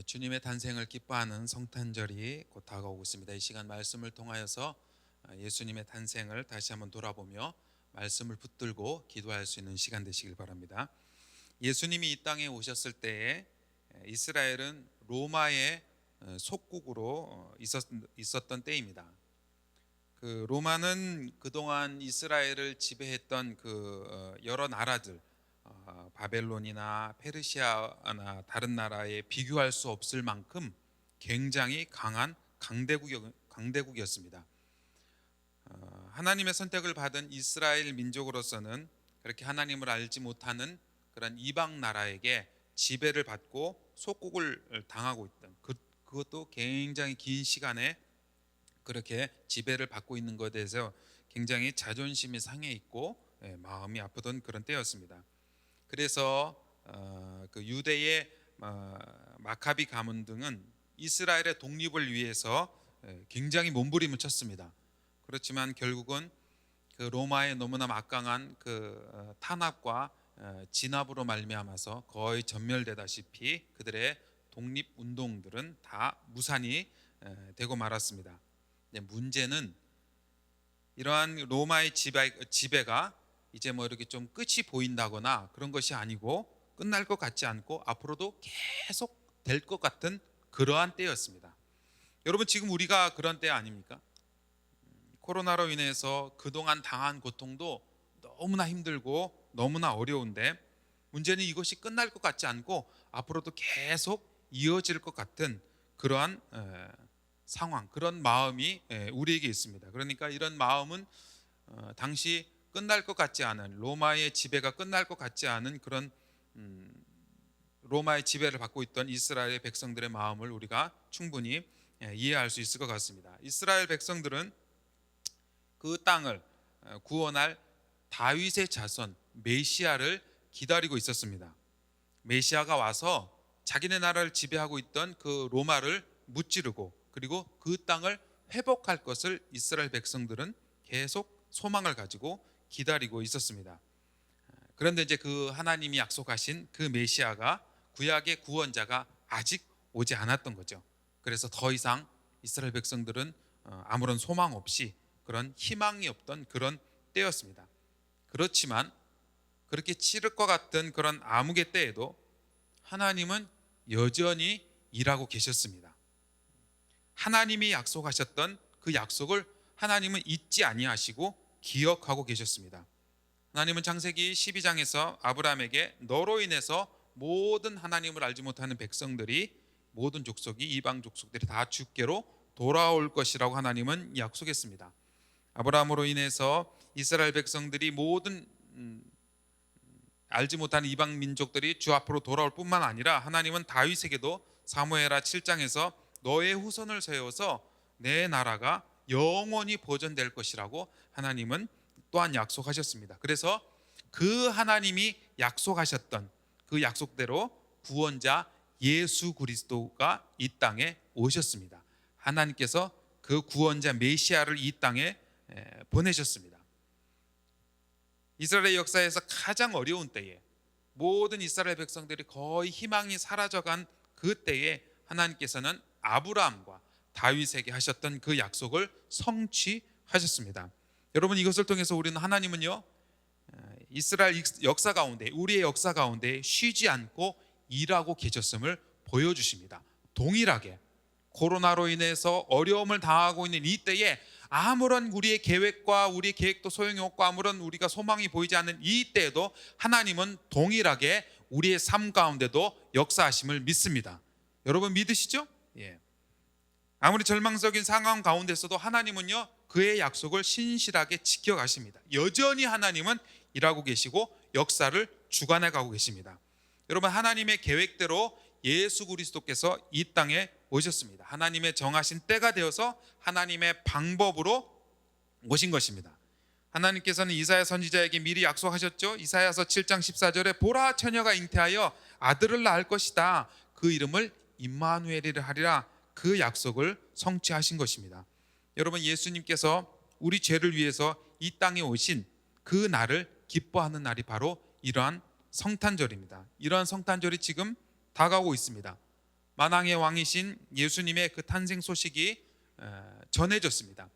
예, 주님의 탄생을 기뻐하는 성탄절이 곧 다가오고 있습니다. 이 시간 말씀을 통하여서 아, 예수님의 탄생을 다시 한번 돌아보며 말씀을 붙들고 기도할 수 있는 시간 되시길 바랍니다. 예수님이 이 땅에 오셨을 때에 예, 이스라엘은 로마의 어, 속국으로 어, 있었, 있었던 때입니다. 그 로마는 그동안 이스라엘을 지배했던 그 어, 여러 나라들 어, 바벨론이나 페르시아나 다른 나라에 비교할 수 없을 만큼 굉장히 강한 강대국 강대국이었습니다. 어, 하나님의 선택을 받은 이스라엘 민족으로서는 그렇게 하나님을 알지 못하는 그런 이방 나라에게 지배를 받고 속국을 당하고 있던 그, 그것도 굉장히 긴 시간에 그렇게 지배를 받고 있는 것에 대해서 굉장히 자존심이 상해 있고 예, 마음이 아프던 그런 때였습니다. 그래서 어, 그 유대의 어, 마카비 가문 등은 이스라엘의 독립을 위해서 예, 굉장히 몸부림을 쳤습니다. 그렇지만 결국은 그 로마의 너무나 막강한 그 어, 탄압과 어, 진압으로 말미암아서 거의 전멸되다시피 그들의 독립 운동들은 다 무산이 에, 되고 말았습니다. 문제는 이러한 로마의 지배, 지배가 이제 뭐 이렇게 좀 끝이 보인다거나 그런 것이 아니고 끝날 것 같지 않고 앞으로도 계속 될 것 같은 그러한 때였습니다. 여러분 지금 우리가 그런 때 아닙니까? 음, 코로나로 인해서 그동안 당한 고통도 너무나 힘들고 너무나 어려운데 문제는 이것이 끝날 것 같지 않고 앞으로도 계속 이어질 것 같은 그러한 에, 상황, 그런 마음이 에, 우리에게 있습니다. 그러니까 이런 마음은 어, 당시 끝날 것 같지 않은 로마의 지배가 끝날 것 같지 않은 그런 음, 로마의 지배를 받고 있던 이스라엘 백성들의 마음을 우리가 충분히 예, 이해할 수 있을 것 같습니다. 이스라엘 백성들은 그 땅을 어, 구원할 다윗의 자손 메시아를 기다리고 있었습니다. 메시아가 와서 자기네 나라를 지배하고 있던 그 로마를 무찌르고 그리고 그 땅을 회복할 것을 이스라엘 백성들은 계속 소망을 가지고 기다리고 있었습니다. 그런데 이제 그 하나님이 약속하신 그 메시아가 구약의 구원자가 아직 오지 않았던 거죠. 그래서 더 이상 이스라엘 백성들은 어, 아무런 소망 없이 그런 희망이 없던 그런 때였습니다. 그렇지만 그렇게 치를 것 같은 그런 암흑의 때에도 하나님은 여전히 일하고 계셨습니다. 하나님이 약속하셨던 그 약속을 하나님은 잊지 아니하시고 기억하고 계셨습니다. 하나님은 창세기 12장에서 아브라함에게 너로 인해서 모든 하나님을 알지 못하는 백성들이 모든 족속이 이방 족속들이 다 주께로 돌아올 것이라고 하나님은 약속했습니다. 아브라함으로 인해서 이스라엘 백성들이 모든 음, 알지 못하는 이방 민족들이 주 앞으로 돌아올 뿐만 아니라 하나님은 다윗에게도 사무엘하 7장에서 너의 후손을 세워서 내 나라가 영원히 보존될 것이라고 하나님은 또한 약속하셨습니다. 그래서 그 하나님이 약속하셨던 그 약속대로 구원자 예수 그리스도가 이 땅에 오셨습니다. 하나님께서 그 구원자 메시아를 이 땅에 보내셨습니다. 이스라엘 역사에서 가장 어려운 때에 모든 이스라엘 백성들이 거의 희망이 사라져간 그 때에 하나님께서는 아브라함과 다윗에게 하셨던 그 약속을 성취하셨습니다. 여러분 이것을 통해서 우리는 하나님은요 이스라엘 역사 가운데 우리의 역사 가운데 쉬지 않고 일하고 계셨음을 보여주십니다. 동일하게 코로나로 인해서 어려움을 당하고 있는 이 때에 아무런 우리의 계획과 우리의 계획도 소용이 없고 아무런 우리가 소망이 보이지 않는 이 때에도 하나님은 동일하게 우리의 삶 가운데도 역사하심을 믿습니다. 여러분 믿으시죠? 예. 아무리 절망적인 상황 가운데서도 하나님은요 그의 약속을 신실하게 지켜가십니다. 여전히 하나님은 일하고 계시고 역사를 주관해 가고 계십니다. 여러분 하나님의 계획대로 예수 그리스도께서 이 땅에 오셨습니다. 하나님의 정하신 때가 되어서 하나님의 방법으로 오신 것입니다. 하나님께서는 이사야 선지자에게 미리 약속하셨죠. 이사야서 7장 14절에 보라 처녀가 잉태하여 아들을 낳을 것이다. 그 이름을 임마누엘이라 하리라. 그 약속을 성취하신 것입니다. 여러분 예수님께서 우리 죄를 위해서 이 땅에 오신 그 날을 기뻐하는 날이 바로 이러한 성탄절입니다. 이러한 성탄절이 지금 다가오고 있습니다. 만왕의 왕이신 예수님의 그 탄생 소식이 어, 전해졌습니다.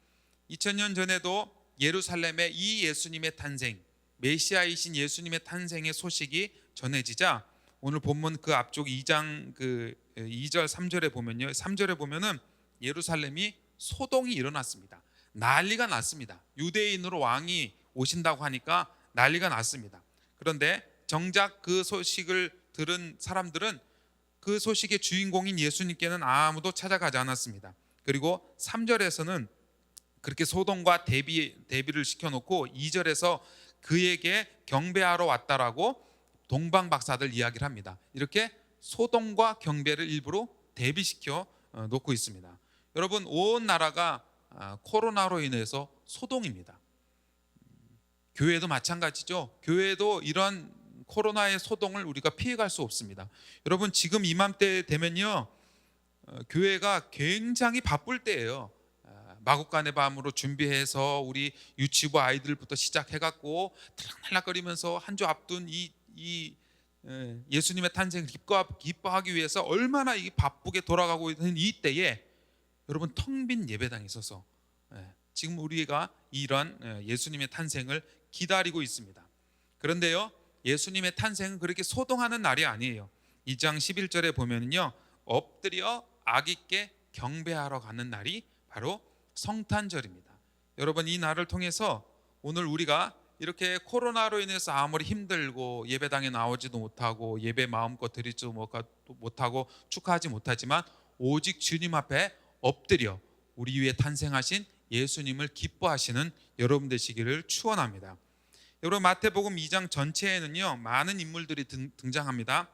2000년 전에도 예루살렘에 이 예수님의 탄생, 메시아이신 예수님의 탄생의 소식이 전해지자 오늘 본문 그 앞쪽 2장 그 2절 3절에 보면요. 3절에 보면은 예루살렘이 소동이 일어났습니다. 난리가 났습니다. 유대인으로 왕이 오신다고 하니까 난리가 났습니다. 그런데 정작 그 소식을 들은 사람들은 그 소식의 주인공인 예수님께는 아무도 찾아가지 않았습니다. 그리고 3절에서는 그렇게 소동과 대비 대비를 시켜놓고 2절에서 그에게 경배하러 왔다라고 동방 박사들 이야기를 합니다. 이렇게 소동과 경배를 일부러 대비시켜 어, 놓고 있습니다. 여러분 온 나라가 아, 코로나로 인해서 소동입니다. 교회도 마찬가지죠. 교회도 이런 코로나의 소동을 우리가 피해갈 수 없습니다. 여러분 지금 이맘때 되면요, 어, 교회가 굉장히 바쁠 때예요. 아, 마국간의 밤으로 준비해서 우리 유치부 아이들부터 시작해갖고 들락날락거리면서 한 주 앞둔 이, 이 에, 예수님의 탄생을 기뻐, 기뻐하기 위해서 얼마나 이 바쁘게 돌아가고 있는 이 때에 여러분 텅 빈 예배당에 있어서 예, 지금 우리가 이런 예, 예수님의 탄생을 기다리고 있습니다. 그런데요, 예수님의 탄생은 그렇게 소동하는 날이 아니에요. 2장 11절에 보면은요, 엎드려 아기께 경배하러 가는 날이 바로 성탄절입니다. 여러분 이 날을 통해서 오늘 우리가 이렇게 코로나로 인해서 아무리 힘들고 예배당에 나오지도 못하고 예배 마음껏 드리지도 못하고 축하하지 못하지만 오직 주님 앞에 엎드려 우리 위에 탄생하신 예수님을 기뻐하시는 여러분 되시기를 축원합니다. 여러분 마태복음 2장 전체에는요 많은 인물들이 등, 등장합니다.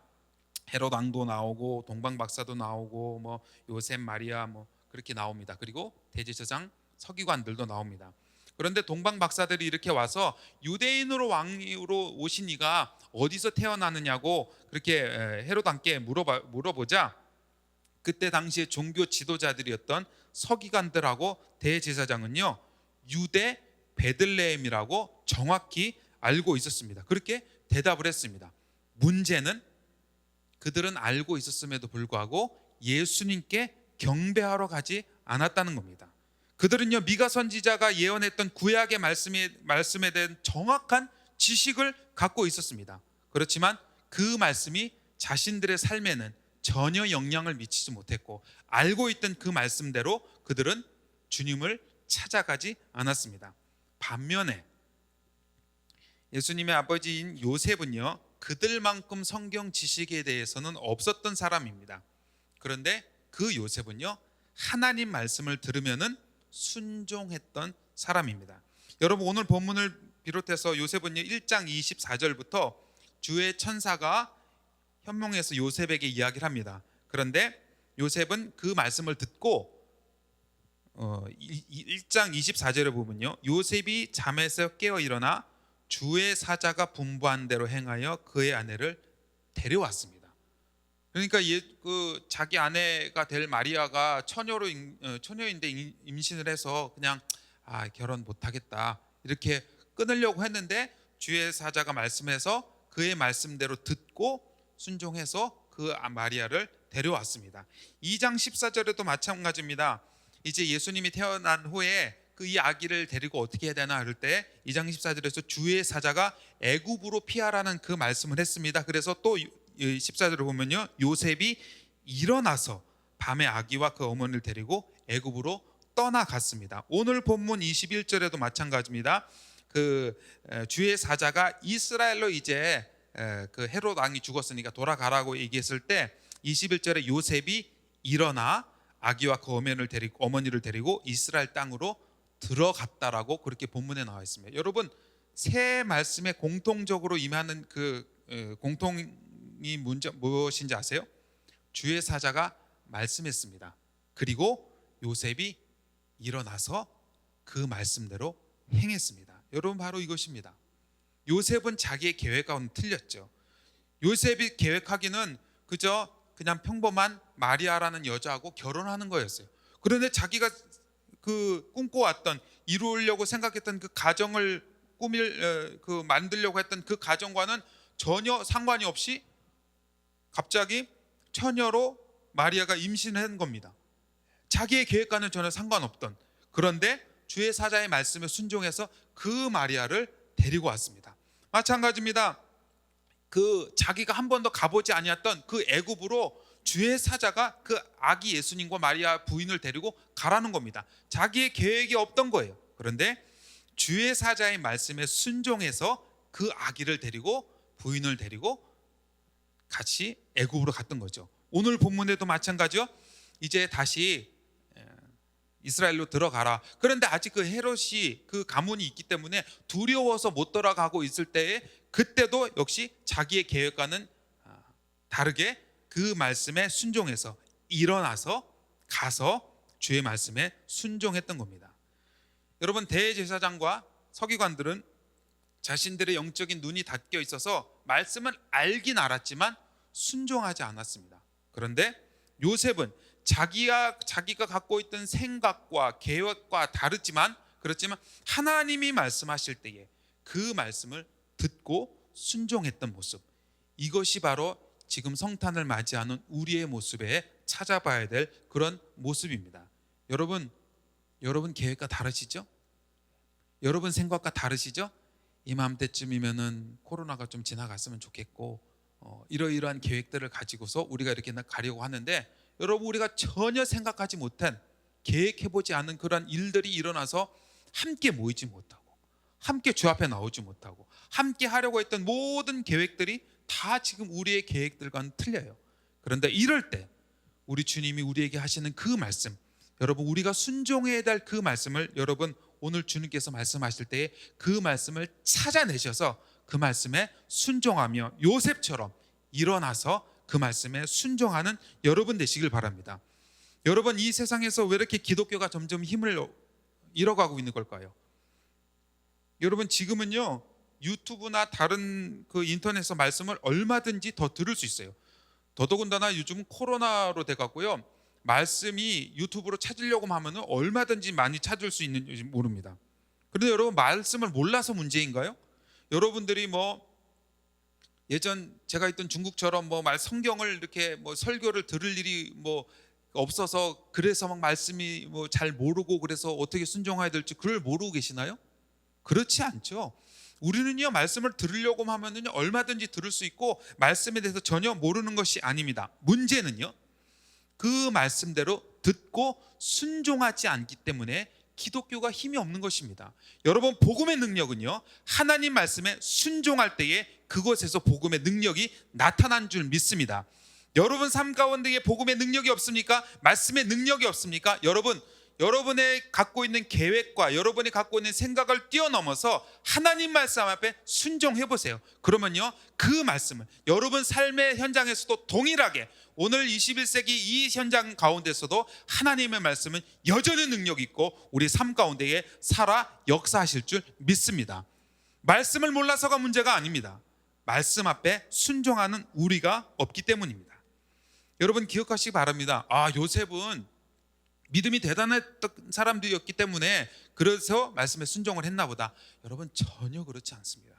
헤롯 왕도 나오고 동방 박사도 나오고 뭐 요셉 마리아 뭐 그렇게 나옵니다. 그리고 대제사장 서기관들도 나옵니다. 그런데 동방 박사들이 이렇게 와서 유대인으로 왕으로 오신 이가 어디서 태어나느냐고 그렇게 헤롯 왕께 물어보자 그때 당시에 종교 지도자들이었던 서기관들하고 대제사장은요 유대 베들레헴이라고 정확히 알고 있었습니다. 그렇게 대답을 했습니다. 문제는 그들은 알고 있었음에도 불구하고 예수님께 경배하러 가지 않았다는 겁니다. 그들은요 미가 선지자가 예언했던 구약의 말씀에 말씀에 대한 정확한 지식을 갖고 있었습니다. 그렇지만 그 말씀이 자신들의 삶에는 전혀 영향을 미치지 못했고 알고 있던 그 말씀대로 그들은 주님을 찾아가지 않았습니다. 반면에 예수님의 아버지인 요셉은요 그들만큼 성경 지식에 대해서는 없었던 사람입니다. 그런데 그 요셉은요 하나님 말씀을 들으면은 순종했던 사람입니다. 여러분 오늘 본문을 비롯해서 요셉은요 1장 24절부터 주의 천사가 현몽에서 요셉에게 이야기를 합니다. 그런데 요셉은 그 말씀을 듣고 어, 1장 24절에 보면요. 요셉이 잠에서 깨어 일어나 주의 사자가 분부한 대로 행하여 그의 아내를 데려왔습니다. 그러니까 예, 그 자기 아내가 될 마리아가 처녀로 어, 처녀인데 임신을 해서 그냥 아, 결혼 못 하겠다. 이렇게 끊으려고 했는데 주의 사자가 말씀해서 그의 말씀대로 듣고 순종해서 그 마리아를 데려왔습니다. 2장 14절에도 마찬가지입니다. 이제 예수님이 태어난 후에 그 이 아기를 데리고 어떻게 해야 되나 할 때 2장 14절에서 주의 사자가 애굽으로 피하라는 그 말씀을 했습니다. 그래서 또 14절을 보면요. 요셉이 일어나서 밤에 아기와 그 어머니를 데리고 애굽으로 떠나갔습니다. 오늘 본문 21절에도 마찬가지입니다. 그 주의 사자가 이스라엘로 이제 그 헤롯 왕이 죽었으니까 돌아가라고 얘기했을 때 21절에 요셉이 일어나 아기와 그 어머니를 데리고 어머니를 데리고 이스라엘 땅으로 들어갔다라고 그렇게 본문에 나와 있습니다. 여러분 새 말씀에 공통적으로 임하는 그 공통이 문제 무엇인지 아세요? 주의 사자가 말씀했습니다. 그리고 요셉이 일어나서 그 말씀대로 행했습니다. 여러분 바로 이것입니다. 요셉은 자기의 계획과는 틀렸죠. 요셉이 계획하기는 그저 그냥 평범한 마리아라는 여자하고 결혼하는 거였어요. 그런데 자기가 그 꿈꿔왔던 이루려고 생각했던 그 가정을 꾸밀 그 만들려고 했던 그 가정과는 전혀 상관이 없이 갑자기 처녀로 마리아가 임신을 한 겁니다. 자기의 계획과는 전혀 상관없던 그런데 주의 사자의 말씀에 순종해서 그 마리아를 데리고 왔습니다. 마찬가지입니다. 그 자기가 한 번도 가보지 아니었던 그 애굽으로 주의 사자가 그 아기 예수님과 마리아 부인을 데리고 가라는 겁니다. 자기의 계획이 없던 거예요. 그런데 주의 사자의 말씀에 순종해서 그 아기를 데리고 부인을 데리고 같이 애굽으로 갔던 거죠. 오늘 본문에도 마찬가지요. 이제 다시 에, 이스라엘로 들어가라. 그런데 아직 그 헤롯이 그 가문이 있기 때문에 두려워서 못 돌아가고 있을 때에 그때도 역시 자기의 계획과는 아, 다르게 그 말씀에 순종해서 일어나서 가서 주의 말씀에 순종했던 겁니다. 여러분 대제사장과 서기관들은 자신들의 영적인 눈이 닫혀 있어서 말씀을 알긴 알았지만 순종하지 않았습니다. 그런데 요셉은 자기가 자기가 갖고 있던 생각과 계획과 다르지만 그렇지만 하나님이 말씀하실 때에 그 말씀을 듣고 순종했던 모습. 이것이 바로 지금 성탄을 맞이하는 우리의 모습에 찾아봐야 될 그런 모습입니다. 여러분, 여러분 계획과 다르시죠? 여러분 생각과 다르시죠? 이맘때쯤이면은 코로나가 좀 지나갔으면 좋겠고 어, 이러이러한 계획들을 가지고서 우리가 이렇게 가려고 하는데 여러분 우리가 전혀 생각하지 못한 계획해보지 않은 그런 일들이 일어나서 함께 모이지 못하고 함께 주 앞에 나오지 못하고 함께 하려고 했던 모든 계획들이 다 지금 우리의 계획들과는 틀려요. 그런데 이럴 때 우리 주님이 우리에게 하시는 그 말씀 여러분 우리가 순종해야 될 그 말씀을 여러분 오늘 주님께서 말씀하실 때에 그 말씀을 찾아내셔서 그 말씀에 순종하며 요셉처럼 일어나서 그 말씀에 순종하는 여러분 되시길 바랍니다. 여러분 이 세상에서 왜 이렇게 기독교가 점점 힘을 잃어가고 있는 걸까요? 여러분 지금은요 유튜브나 다른 그 인터넷에서 말씀을 얼마든지 더 들을 수 있어요. 더더군다나 요즘 코로나로 돼갖고요 말씀이 유튜브로 찾으려고 하면은 얼마든지 많이 찾을 수 있는지 모릅니다. 그런데 여러분 말씀을 몰라서 문제인가요? 여러분들이 뭐 예전 제가 있던 중국처럼 뭐 말 성경을 이렇게 뭐 설교를 들을 일이 뭐 없어서 그래서 막 말씀이 뭐 잘 모르고 그래서 어떻게 순종해야 될지 그걸 모르고 계시나요? 그렇지 않죠. 우리는요 말씀을 들으려고 하면은요 얼마든지 들을 수 있고 말씀에 대해서 전혀 모르는 것이 아닙니다. 문제는요 그 말씀대로 듣고 순종하지 않기 때문에 기독교가 힘이 없는 것입니다. 여러분 복음의 능력은요 하나님 말씀에 순종할 때에 그것에서 복음의 능력이 나타난 줄 믿습니다. 여러분 삶 가운데에 복음의 능력이 없습니까? 말씀의 능력이 없습니까? 여러분 여러분의 갖고 있는 계획과 여러분이 갖고 있는 생각을 뛰어넘어서 하나님 말씀 앞에 순종해 보세요. 그러면요 그 말씀을 여러분 삶의 현장에서도 동일하게 오늘 21세기 이 현장 가운데서도 하나님의 말씀은 여전히 능력 있고 우리 삶 가운데에 살아 역사하실 줄 믿습니다. 말씀을 몰라서가 문제가 아닙니다. 말씀 앞에 순종하는 우리가 없기 때문입니다. 여러분 기억하시기 바랍니다. 아 요셉은 믿음이 대단했던 사람들이었기 때문에 그래서 말씀에 순종을 했나 보다. 여러분 전혀 그렇지 않습니다.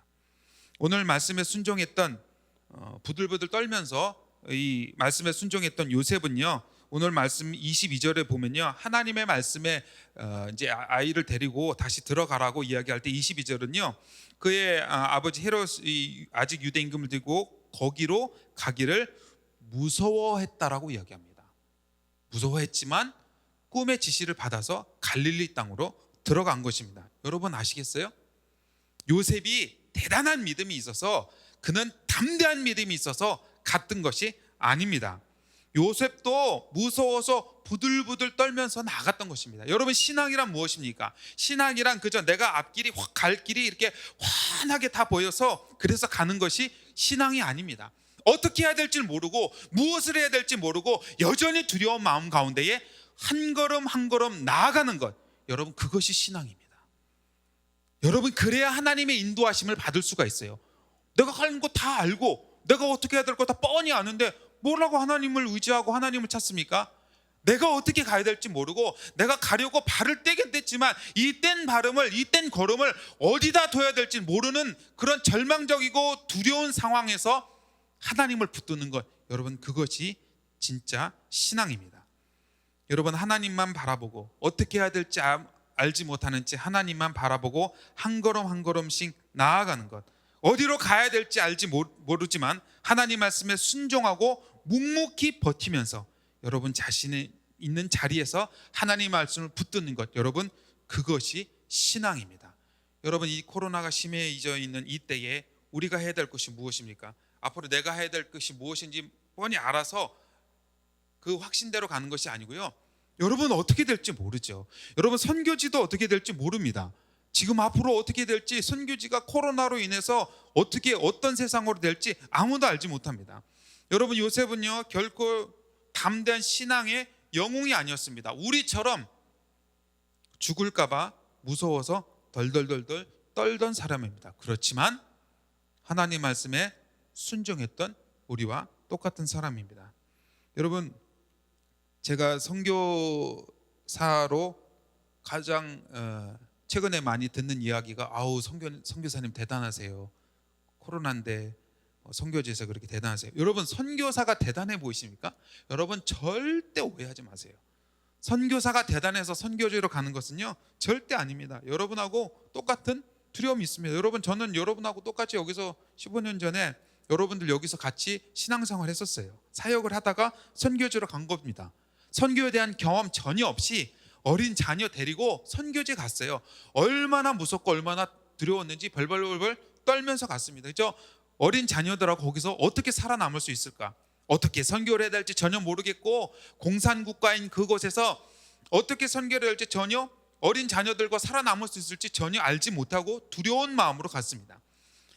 오늘 말씀에 순종했던 어, 부들부들 떨면서 이 말씀에 순종했던 요셉은요. 오늘 말씀 22절에 보면요. 하나님의 말씀에 어, 이제 아이를 데리고 다시 들어가라고 이야기할 때 22절은요. 그의 아, 아버지 헤롯이 아직 유대 임금을 들고 거기로 가기를 무서워했다라고 이야기합니다. 무서워했지만 꿈의 지시를 받아서 갈릴리 땅으로 들어간 것입니다. 여러분 아시겠어요? 요셉이 대단한 믿음이 있어서 그는 담대한 믿음이 있어서 갔던 것이 아닙니다. 요셉도 무서워서 부들부들 떨면서 나갔던 것입니다. 여러분 신앙이란 무엇입니까? 신앙이란 그저 내가 앞길이 확 갈 길이 이렇게 환하게 다 보여서 그래서 가는 것이 신앙이 아닙니다. 어떻게 해야 될지 모르고 무엇을 해야 될지 모르고 여전히 두려운 마음 가운데에 한 걸음 한 걸음 나아가는 것. 여러분 그것이 신앙입니다. 여러분 그래야 하나님의 인도하심을 받을 수가 있어요. 내가 가는 거 다 알고 내가 어떻게 해야 될 거 다 뻔히 아는데 뭐라고 하나님을 의지하고 하나님을 찾습니까? 내가 어떻게 가야 될지 모르고 내가 가려고 발을 떼긴 뗐지만 이 뗀 발음을 이 뗀 걸음을 어디다 둬야 될지 모르는 그런 절망적이고 두려운 상황에서 하나님을 붙드는 것 여러분 그것이 진짜 신앙입니다. 여러분 하나님만 바라보고 어떻게 해야 될지 아- 알지 못하는 채 하나님만 바라보고 한 걸음 한 걸음씩 나아가는 것. 어디로 가야 될지 알지 모- 모르지만 하나님 말씀에 순종하고 묵묵히 버티면서 여러분 자신의 있는 자리에서 하나님 말씀을 붙드는 것. 여러분 그것이 신앙입니다. 여러분 이 코로나가 심해져 있는 이 때에 우리가 해야 될 것이 무엇입니까? 앞으로 내가 해야 될 것이 무엇인지 뻔히 알아서 그 확신대로 가는 것이 아니고요. 여러분 어떻게 될지 모르죠. 여러분 선교지도 어떻게 될지 모릅니다. 지금 앞으로 어떻게 될지 선교지가 코로나로 인해서 어떻게 어떤 세상으로 될지 아무도 알지 못합니다. 여러분 요셉은요 결코 담대한 신앙의 영웅이 아니었습니다. 우리처럼 죽을까봐 무서워서 덜덜덜덜 떨던 사람입니다. 그렇지만 하나님 말씀에 순종했던 우리와 똑같은 사람입니다. 여러분 제가 선교사로 가장 어, 최근에 많이 듣는 이야기가 아우 선교 선교사님 대단하세요. 코로나인데 어, 선교지에서 그렇게 대단하세요. 여러분 선교사가 대단해 보이십니까? 여러분 절대 오해하지 마세요. 선교사가 대단해서 선교지로 가는 것은요 절대 아닙니다. 여러분하고 똑같은 두려움이 있습니다. 여러분 저는 여러분하고 똑같이 여기서 15년 전에 여러분들 여기서 같이 신앙생활 했었어요. 사역을 하다가 선교지로 간 겁니다. 선교에 대한 경험 전혀 없이 어린 자녀 데리고 선교지 갔어요. 얼마나 무섭고 얼마나 두려웠는지 벌벌벌벌 떨면서 갔습니다. 그죠? 어린 자녀들하고 거기서 어떻게 살아남을 수 있을까? 어떻게 선교를 해야 될지 전혀 모르겠고 공산 국가인 그곳에서 어떻게 선교를 될지 전혀 어린 자녀들과 살아남을 수 있을지 전혀 알지 못하고 두려운 마음으로 갔습니다.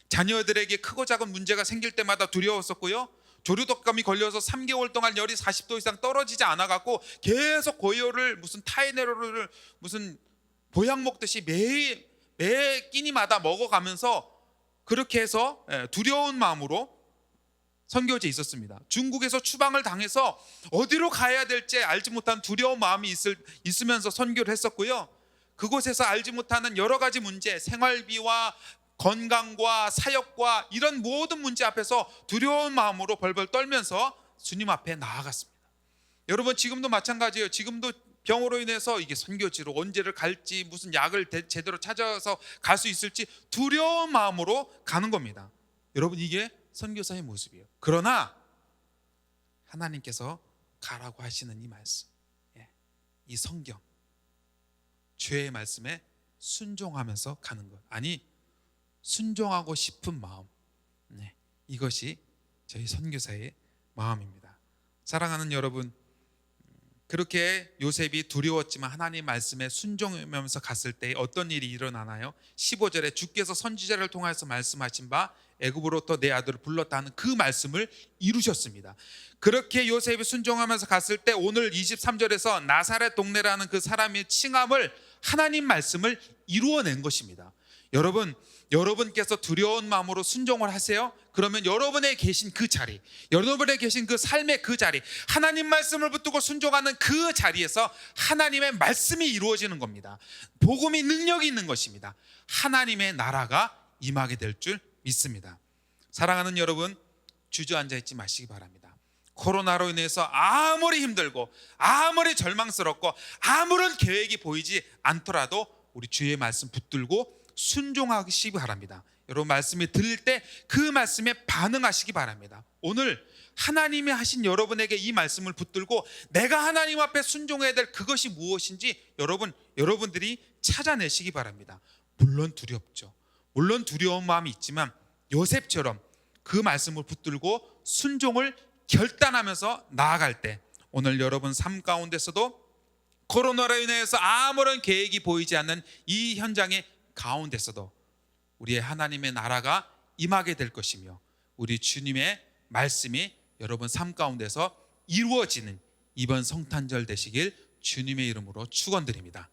자녀들에게 크고 작은 문제가 생길 때마다 두려웠었고요. 조류독감이 걸려서 3개월 동안 열이 40도 이상 떨어지지 않아 갖고 계속 고열을 무슨 타이네로를 무슨 보약 먹듯이 매, 매 끼니마다 먹어가면서 그렇게 해서 예, 두려운 마음으로 선교지에 있었습니다. 중국에서 추방을 당해서 어디로 가야 될지 알지 못한 두려운 마음이 있을, 있으면서 선교를 했었고요. 그곳에서 알지 못하는 여러 가지 문제, 생활비와 건강과 사역과 이런 모든 문제 앞에서 두려운 마음으로 벌벌 떨면서 주님 앞에 나아갔습니다. 여러분 지금도 마찬가지예요. 지금도 병으로 인해서 이게 선교지로 언제를 갈지 무슨 약을 대- 제대로 찾아서 갈 수 있을지 두려운 마음으로 가는 겁니다. 여러분 이게 선교사의 모습이에요. 그러나 하나님께서 가라고 하시는 이 말씀, 예, 이 성경, 주의 말씀에 순종하면서 가는 것. 아니 순종하고 싶은 마음, 네, 이것이 저희 선교사의 마음입니다. 사랑하는 여러분, 그렇게 요셉이 두려웠지만 하나님 말씀에 순종하면서 갔을 때 어떤 일이 일어나나요? 15절에 주께서 선지자를 통해서 말씀하신 바 애굽으로부터 내 아들을 불렀다 하는 그 말씀을 이루셨습니다. 그렇게 요셉이 순종하면서 갔을 때 오늘 23절에서 나사렛 동네라는 그 사람의 칭함을 하나님 말씀을 이루어낸 것입니다. 여러분, 여러분께서 두려운 마음으로 순종을 하세요. 그러면 여러분의 계신 그 자리, 여러분의 계신 그 삶의 그 자리, 하나님 말씀을 붙들고 순종하는 그 자리에서 하나님의 말씀이 이루어지는 겁니다. 복음이 능력이 있는 것입니다. 하나님의 나라가 임하게 될 줄 믿습니다. 사랑하는 여러분, 주저앉아 있지 마시기 바랍니다. 코로나로 인해서 아무리 힘들고 아무리 절망스럽고 아무런 계획이 보이지 않더라도 우리 주의 말씀 붙들고 순종하시기 바랍니다. 여러분 말씀이 들릴 때 그 말씀에 반응하시기 바랍니다. 오늘 하나님이 하신 여러분에게 이 말씀을 붙들고 내가 하나님 앞에 순종해야 될 그것이 무엇인지 여러분 여러분들이 찾아내시기 바랍니다. 물론 두렵죠. 물론 두려운 마음이 있지만 요셉처럼 그 말씀을 붙들고 순종을 결단하면서 나아갈 때 오늘 여러분 삶 가운데서도 코로나로 인해서 아무런 계획이 보이지 않는 이 현장의 가운데서도 우리의 하나님의 나라가 임하게 될 것이며 우리 주님의 말씀이 여러분 삶 가운데서 이루어지는 이번 성탄절 되시길 주님의 이름으로 축원드립니다.